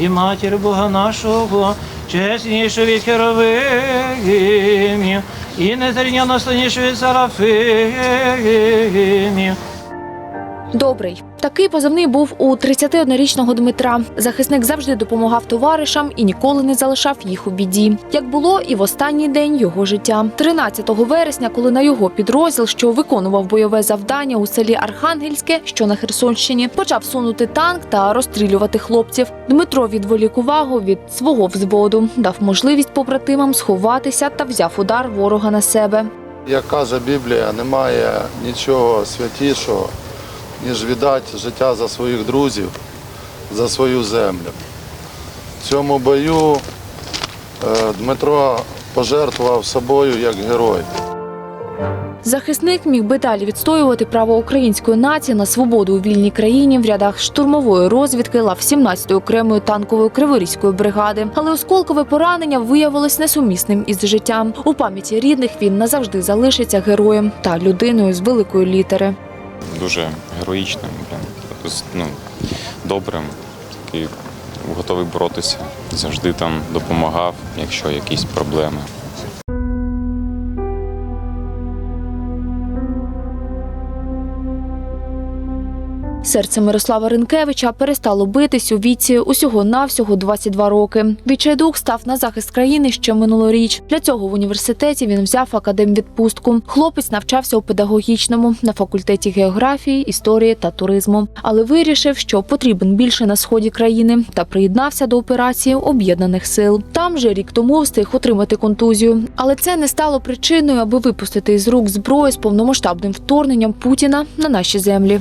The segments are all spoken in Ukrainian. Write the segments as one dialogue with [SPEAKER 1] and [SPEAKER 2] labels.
[SPEAKER 1] і матір Бога нашого, чеснішу від херовимів, і незрівняно сланішу від сарафимів.
[SPEAKER 2] Добрий. Такий позивний був у 31-річного Дмитра. Захисник завжди допомагав товаришам і ніколи не залишав їх у біді. Як було і в останній день його життя. 13 вересня, коли на його підрозділ, що виконував бойове завдання у селі Архангельське, що на Херсонщині, почав сунути танк та розстрілювати хлопців. Дмитро відволік увагу від свого взводу, дав можливість побратимам сховатися та взяв удар ворога на себе.
[SPEAKER 3] Як каже Біблія, немає нічого святішого, ніж віддати життя за своїх друзів, за свою землю. В цьому бою е, Дмитро пожертвував собою як герой.
[SPEAKER 2] Захисник міг би далі відстоювати право української нації на свободу у вільній країні в рядах штурмової розвідки лав 17-ї окремої танкової криворізької бригади. Але осколкове поранення виявилось несумісним із життям. У пам'яті рідних він назавжди залишиться героєм та людиною з великої літери.
[SPEAKER 4] Дуже героїчним, з- ну, добрим, такий готовий боротися. Завжди там допомагав, якщо якісь проблеми.
[SPEAKER 2] Серце Мирослава Ренкевича перестало битись у віці усього навсього 22 роки. Відчайдух став на захист країни ще минулоріч. Для цього в університеті він взяв академвідпустку. Хлопець навчався у педагогічному на факультеті географії, історії та туризму, але вирішив, що потрібен більше на сході країни та приєднався до операції об'єднаних сил. Там же рік тому встиг отримати контузію, але це не стало причиною, аби випустити із рук зброю з повномасштабним вторгненням Путіна на наші землі.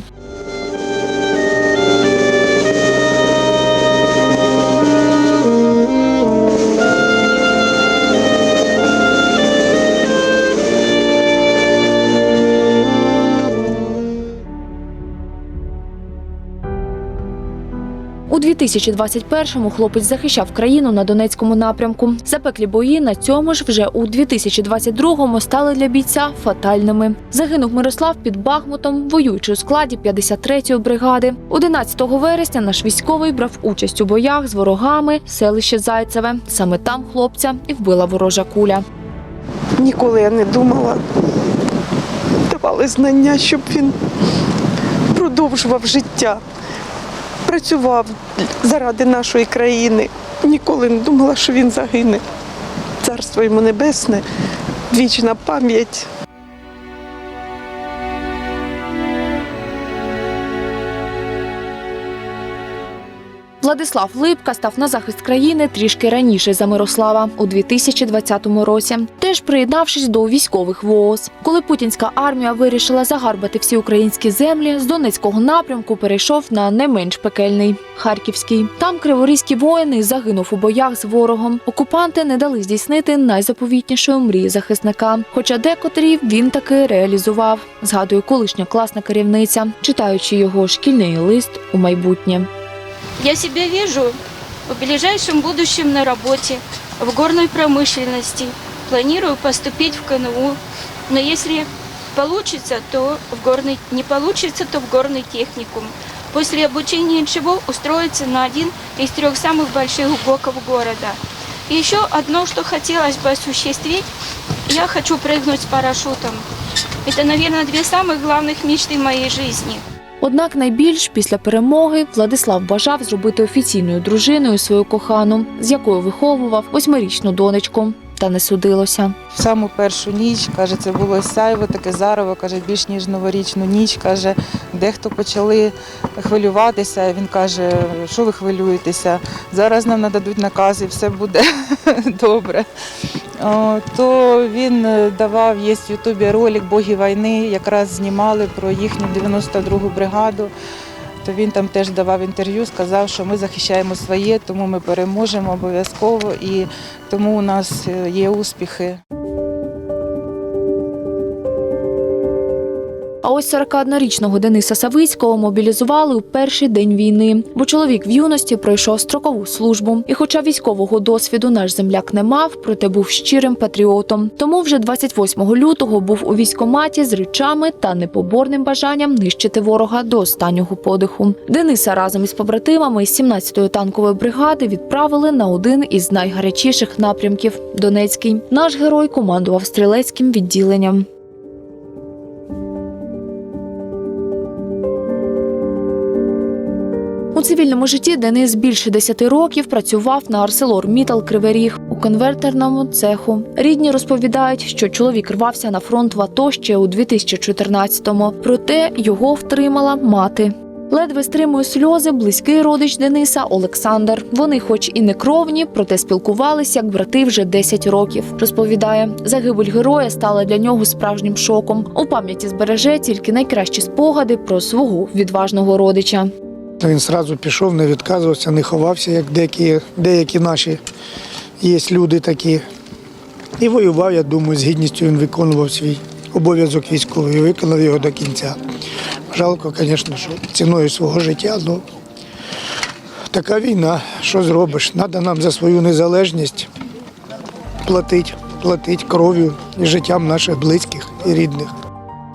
[SPEAKER 2] 2021-му хлопець захищав країну на Донецькому напрямку. Запеклі бої на цьому ж вже у 2022-му стали для бійця фатальними. Загинув Мирослав під Бахмутом, воюючи у складі 53-ї бригади. 11 вересня наш військовий брав участь у боях з ворогами селище Зайцеве. Саме там хлопця і вбила ворожа куля.
[SPEAKER 5] Ніколи я не думала. Давали знання, щоб він продовжував життя, працював заради нашої країни. Ніколи не думала, що він загине. Царство йому небесне, вічна пам'ять.
[SPEAKER 2] Владислав Липка став на захист країни трішки раніше за Мирослава у 2020 році, теж приєднавшись до військових ВООЗ. Коли путінська армія вирішила загарбати всі українські землі, з Донецького напрямку перейшов на не менш пекельний Харківський. Там криворізькі воїни загинув у боях з ворогом. Окупанти не дали здійснити найзаповітнішої мрії захисника. Хоча декотрі він таки реалізував, згадує колишня класна керівниця, читаючи його шкільний лист у майбутнє.
[SPEAKER 6] Я себя вижу в ближайшем будущем на работе, в горной промышленности. Планирую поступить в КНУ, но если получится, то в горный, не получится, то в горный техникум. После обучения чего устроиться на один из трех самых больших ГОКов города. Еще одно, что хотелось бы осуществить, я хочу прыгнуть с парашютом. Это, наверное, две самых главных мечты моей жизни.
[SPEAKER 2] Однак найбільш після перемоги Владислав бажав зробити офіційною дружиною свою кохану, з якою виховував восьмирічну донечку. Та не судилося.
[SPEAKER 7] Саму першу ніч, каже, це було сяйво, таке зарево, каже, більш ніж новорічну ніч. Каже, дехто почали хвилюватися. Він каже, що ви хвилюєтеся? Зараз нам нададуть накази, все буде добре. То він е, давав, є в Ютубі ролик Боги війни, якраз знімали про їхню 92-гу бригаду. То він там теж давав інтерв'ю, сказав, що ми захищаємо своє, тому ми переможемо обов'язково і тому у нас е, є успіхи.
[SPEAKER 2] А ось 41-річного Дениса Савицького мобілізували у перший день війни, бо чоловік в юності пройшов строкову службу. І хоча військового досвіду наш земляк не мав, проте був щирим патріотом. Тому вже 28 лютого був у військкоматі з речами та непоборним бажанням нищити ворога до останнього подиху. Дениса разом із побратимами із 17-ї танкової бригади відправили на один із найгарячіших напрямків Донецький. Наш герой командував стрілецьким відділенням. Цивільному житті Денис більше 10 років працював на Арселор Мітал Кривий Ріг у конвертерному цеху. Рідні розповідають, що чоловік рвався на фронт в АТО ще у 2014-му. Проте його втримала мати. Ледве стримує сльози близький родич Дениса Олександр. Вони, хоч і не кровні, проте спілкувалися як брати вже 10 років. Розповідає, загибель героя стала для нього справжнім шоком. У пам'яті збереже тільки найкращі спогади про свого відважного родича.
[SPEAKER 8] Він одразу пішов, не відказувався, не ховався, як деякі, деякі наші є люди такі. І воював, я думаю, з гідністю він виконував свій обов'язок військовий і виконав його до кінця. Жалко, звісно, що ціною свого життя, ну така війна, що зробиш? Треба нам за свою незалежність платити, платити кров'ю і життям наших близьких і рідних.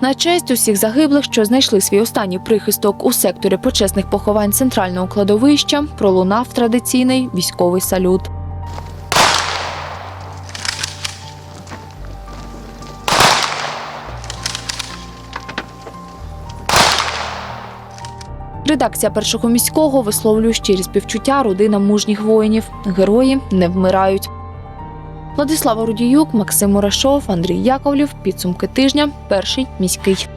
[SPEAKER 2] На честь усіх загиблих, що знайшли свій останній прихисток у секторі почесних поховань центрального кладовища, пролунав традиційний військовий салют. Редакція першого міського висловлює щирі співчуття родинам мужніх воїнів. Герої не вмирають. Владислава Рудіюк, Максим Мурашов, Андрій Яковлів. Підсумки тижня. Перший міський.